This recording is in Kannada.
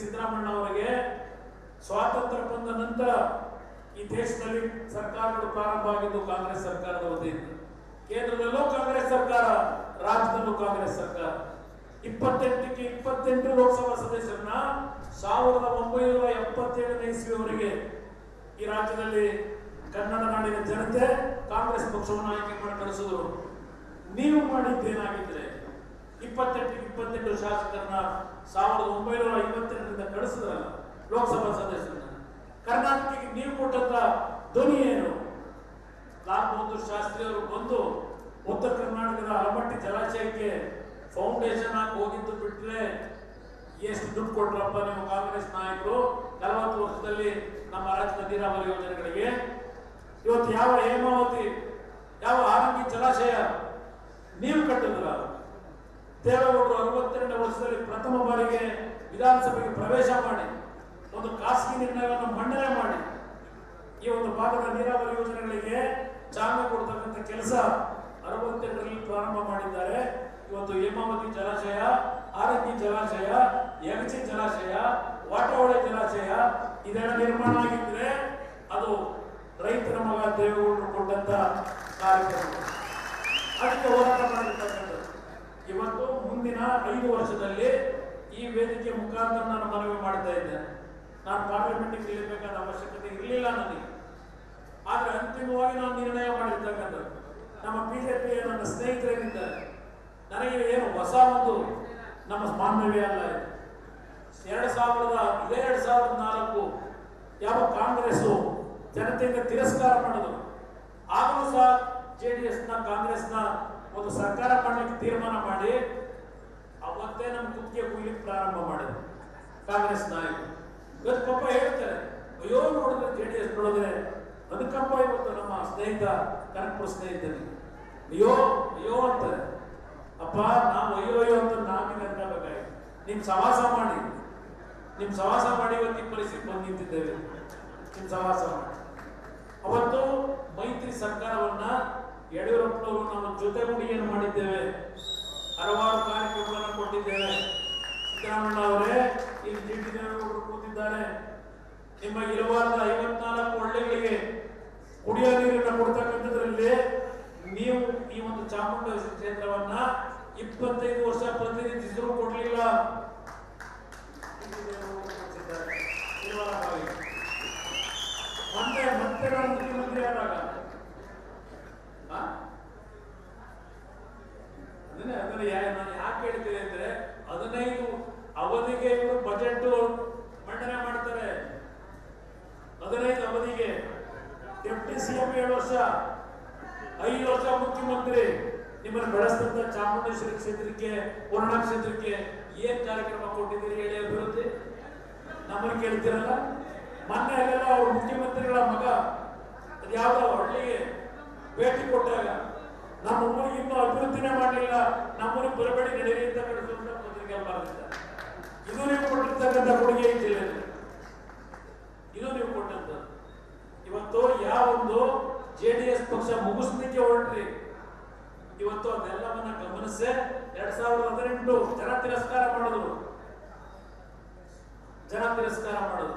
ಸಿದ್ದರಾಮಣ್ಣ ಅವರಿಗೆ ಸ್ವಾತಂತ್ರ್ಯ ಬಂದ ನಂತರ ಈ ದೇಶದಲ್ಲಿ ಸರ್ಕಾರಗಳು ಪ್ರಾರಂಭ ಆಗಿದ್ದು ಕಾಂಗ್ರೆಸ್ ಸರ್ಕಾರದ ವತಿಯಿಂದ. ಕೇಂದ್ರದಲ್ಲೂ ಕಾಂಗ್ರೆಸ್ ಸರ್ಕಾರ, ರಾಜ್ಯದಲ್ಲೂ ಕಾಂಗ್ರೆಸ್ ಸರ್ಕಾರ. ಇಪ್ಪತ್ತೆಂಟಕ್ಕೆ ಇಪ್ಪತ್ತೆಂಟು ಲೋಕಸಭಾ ಸದಸ್ಯರನ್ನ ಸಾವಿರದ ಒಂಬೈನೂರ ಎಪ್ಪತ್ತೇಳನೇ ಇಸ್ವಿಯವರೆಗೆ ಈ ರಾಜ್ಯದಲ್ಲಿ ಕನ್ನಡ ನಾಡಿನ ಜನತೆ ಕಾಂಗ್ರೆಸ್ ಪಕ್ಷವನ್ನು ಆಯ್ಕೆ ಮಾಡಿ ಕಳಿಸಿದ್ರು. ನೀವು ಮಾಡಿದ್ದೇನಾಗಿದ್ರೆ ಇಪ್ಪತ್ತೆಂಟು ಇಪ್ಪತ್ತೆಂಟು ಶಾಸಕರನ್ನ ಸಾವಿರದ ಒಂಬೈನೂರ ಐವತ್ತೆರಡರಿಂದ ಕಳಿಸಿದ್ರಲ್ಲ ಲೋಕಸಭಾ ಸದಸ್ಯರನ್ನ. ಕರ್ನಾಟಕಕ್ಕೆ ನೀವು ಕೊಟ್ಟಂತ ಧ್ವನಿ ಏನು? ಲಾಲ್ ಬಹದ್ದೂರ್ ಶಾಸ್ತ್ರಿ ಅವರು ಬಂದು ಉತ್ತರ ಕರ್ನಾಟಕದ ಅಲಮಟ್ಟಿ ಜಲಾಶಯಕ್ಕೆ ಫೌಂಡೇಶನ್ ಹಾಕಿ ಹೋಗಿದ್ದು ಬಿಟ್ರೆ ಎಷ್ಟು ದುಡ್ಡು ಕೊಟ್ರಪ್ಪ ನಿಮ್ಮ ಕಾಂಗ್ರೆಸ್ ನಾಯಕರು ನಲವತ್ತು ವರ್ಷದಲ್ಲಿ ನಮ್ಮ ರಾಜ್ಯದ ನೀರಾವರಿ ಯೋಜನೆಗಳಿಗೆ? ಇವತ್ತು ಯಾವ ಹೇಮಾವತಿ, ಯಾವ ಆರೋಗ್ಯ ಜಲಾಶಯ ನೀವು ಕಟ್ಟಿದ್ರ? ದೇವೇಗೌಡರು ಅರವತ್ತೆರಡನೇ ವರ್ಷದಲ್ಲಿ ಪ್ರಥಮ ಬಾರಿಗೆ ವಿಧಾನಸಭೆಗೆ ಪ್ರವೇಶ ಮಾಡಿ, ಒಂದು ಖಾಸಗಿ ನಿರ್ಣಯವನ್ನು ಮಂಡನೆ ಮಾಡಿ, ಈ ಒಂದು ಭಾಗದ ನೀರಾವರಿ ಯೋಜನೆಗಳಿಗೆ ಚಾಲನೆ ಕೊಡ್ತಕ್ಕಂಥ ಕೆಲಸ ಅರವತ್ತೆರಡರಲ್ಲಿ ಪ್ರಾರಂಭ ಮಾಡಿದ್ದಾರೆ. ಇವತ್ತು ಹೇಮಾವತಿ ಜಲಾಶಯ, ಆರತಿ ಜಲಾಶಯ ಯಗಚಿ ಜಲಾಶಯ ವಾಟಹೊಳೆ ಜಲಾಶಯ ಇದೆಲ್ಲ ನಿರ್ಮಾಣ ಆಗಿದ್ರೆ ಅದು ರೈತರ ಮಗ ದೇವೇಗೌಡರು ಕೊಟ್ಟಂತ ಕಾರ್ಯಕ್ರಮ. ಐದು ವರ್ಷದಲ್ಲಿ ಈ ವೇದಿಕೆ ಮುಖಾಂತರ ನಾನು ಮನವಿ ಮಾಡ್ತಾ ಇದ್ದೇನೆ. ನಾನು ಪಾರ್ಲಿಮೆಂಟಿಗೆ ಇಳಿಬೇಕಾದ ಅವಶ್ಯಕತೆ ಇರಲಿಲ್ಲ ನನಗೆ. ಆದರೆ ಅಂತಿಮವಾಗಿ ನಾನು ನಿರ್ಣಯ ಮಾಡಿರ್ತಕ್ಕಂಥ ನಮ್ಮ ಬಿಜೆಪಿಯ ನನ್ನ ಸ್ನೇಹಿತರೇನಿದ್ದಾರೆ ನನಗೆ ಏನು ಹೊಸ ಒಂದು ನಮ್ಮ ಮಾನವೀಯ ಅಲ್ಲ ಇದು. ಎರಡು ಸಾವಿರದ ಇದೇ ಎರಡು ಸಾವಿರದ ನಾಲ್ಕು ಯಾವ ಕಾಂಗ್ರೆಸ್ಸು ಜನತೆಯಿಂದ ತಿರಸ್ಕಾರ ಮಾಡಿದ್ರು. ಆಗಲೂ ಸಹ ಜೆ ಡಿ ಎಸ್ನ ಕಾಂಗ್ರೆಸ್ನ ಒಂದು ಸರ್ಕಾರ ಮಾಡಲಿಕ್ಕೆ ತೀರ್ಮಾನ ಮಾಡಿ ಅವತ್ತೇ ನಮ್ಮ ಕುತ್ತಿಗೆ ಕುಯ್ಲಿಕ್ಕೆ ಪ್ರಾರಂಭ ಮಾಡಿದ್ರು. ಕಾಂಗ್ರೆಸ್ ನಾಯಕರು. ಇವತ್ತು ಪಾಪ ಹೇಳ್ತಾರೆ, ಅಯ್ಯೋ, ನೋಡಿದ್ರೆ ಜೆ ಡಿ ಎಸ್ ನೋಡಿದ್ರೆ ಅದಕ್ಕಪ್ಪ ಇವತ್ತು ನಮ್ಮ ಸ್ನೇಹಿತ, ಕನಕಪುರ ಸ್ನೇಹಿತರಿಗೆ ಅಯ್ಯೋ ಅಯ್ಯೋ ಅಂತಾರೆ. ಅಪ್ಪ, ನಾವು ಅಯ್ಯೋ ಅಯ್ಯೋ ಅಂತ ನಾವೇ ಅನ್ಕೋಬೇಕಾಗಿ ನಿಮ್ ಸವಾಸ ಮಾಡಿ. ನಿಮ್ ಸವಾಸ ಮಾಡಿ ಇವತ್ತು ಈ ಪರಿಸ್ಥಿತಿ ಬಂದು ನಿಂತಿದ್ದೇವೆ. ನಿಮ್ ಸವಾಸ ಮಾಡಿ. ಅವತ್ತು ಮೈತ್ರಿ ಸರ್ಕಾರವನ್ನ ಯಡಿಯೂರಪ್ಪನವರು ನಮ್ಮ ಜೊತೆಗೂಡಿ ಏನು ಮಾಡಿದ್ದೇವೆ? ಹಲವಾರು ಕಾರ್ಯಕ್ರಮಗಳನ್ನು ಕೊಟ್ಟಿದ್ದೇವೆ ಸಿದ್ದರಾಮಣ್ಣ ಅವರೇ ಇಲ್ಲಿ ದೇವೇಗೌಡರು ಕೂತಿದ್ದಾರೆ. ನಿಮ್ಮ ಇರುವಂತಹ ಐವತ್ನಾಲ್ಕು ಹಳ್ಳಿಗಳಿಗೆ ಕುಡಿಯೋ ನೀರನ್ನು ಕೊಡ್ತಕ್ಕಂಥದ್ರಲ್ಲಿ ನೀವು ಈ ಒಂದು ಚಾಮುಂಡೇಶ್ವರಿ ಕ್ಷೇತ್ರವನ್ನ ಇಪ್ಪತ್ತೈದು ವರ್ಷ ಪ್ರತಿನಿಧಿಸಿದ್ರು ಕೊಡಲಿಲ್ಲ. ಮತ್ತೆ ಮತ್ತೆ ಮುಖ್ಯಮಂತ್ರಿ ಆದಾಗ ಹದಿನೈದು, ಅವಧಿಗೆ ಇವರು ಬಜೆಟ್ ಮಂಡನೆ ಮಾಡ್ತಾರೆ. ಹದಿನೈದು ಅವಧಿಗೆ ಡೆಪ್ಟಿ ಸಿಎಂ ಏಳು ವರ್ಷ, ಐದು ವರ್ಷ ಮುಖ್ಯಮಂತ್ರಿ. ನಿಮ್ಮನ್ನು ಬೆಳೆಸಿದಂತ ಚಾಮುಂಡೇಶ್ವರಿ ಕ್ಷೇತ್ರಕ್ಕೆ, ಪೂರ್ಣ ಕ್ಷೇತ್ರಕ್ಕೆ ಏನ್ ಕಾರ್ಯಕ್ರಮ ಕೊಟ್ಟಿದ್ದೀರಿ ಹೇಳಿ ಅಭಿವೃದ್ಧಿ? ನಮ್ಮನ್ನು ಕೇಳ್ತಿರಲ್ಲ? ಮೊನ್ನೆ ಅಲ್ಲೆಲ್ಲ ಅವ್ರ ಮುಖ್ಯಮಂತ್ರಿಗಳ ಮಗ ಯಾವ್ದೋ ಹಳ್ಳಿಗೆ ಭೇಟಿ ಕೊಟ್ಟಾಗ, ನಮ್ಮ ಊರಿಗೆ ಇನ್ನೂ ಅಭಿವೃದ್ಧಿನೇ ಮಾಡಲಿಲ್ಲ, ನಮ್ಮೂರಿಗೆ ಬರಬೇಡಿ ನಡೀರಿ ಅಂತ ಕಳಿಸುವಂತ ಪತ್ರಿಕೆ ಬರೆದಿದ್ದಾರೆ ಇದು ನೀವು ಕೊಟ್ಟಿರ್ತಕ್ಕಂಥ ಕೊಡುಗೆ ಈ ಇದು ನೀವು ಕೊಟ್ಟಂತ. ಇವತ್ತು ಯಾವೊಂದು ಜೆ ಡಿ ಎಸ್ ಪಕ್ಷ ಮುಗಿಸ್ಲಿಕ್ಕೆ ಹೊರಟ್ರಿ. ಇವತ್ತು ಅದೆಲ್ಲವನ್ನ ಗಮನಿಸಿ ಎರಡ್ ಸಾವಿರದ ಹದಿನೆಂಟು ಜನ ತಿರಸ್ಕಾರ ಮಾಡಿದ್ರು. ಜನ ತಿರಸ್ಕಾರ ಮಾಡೋದು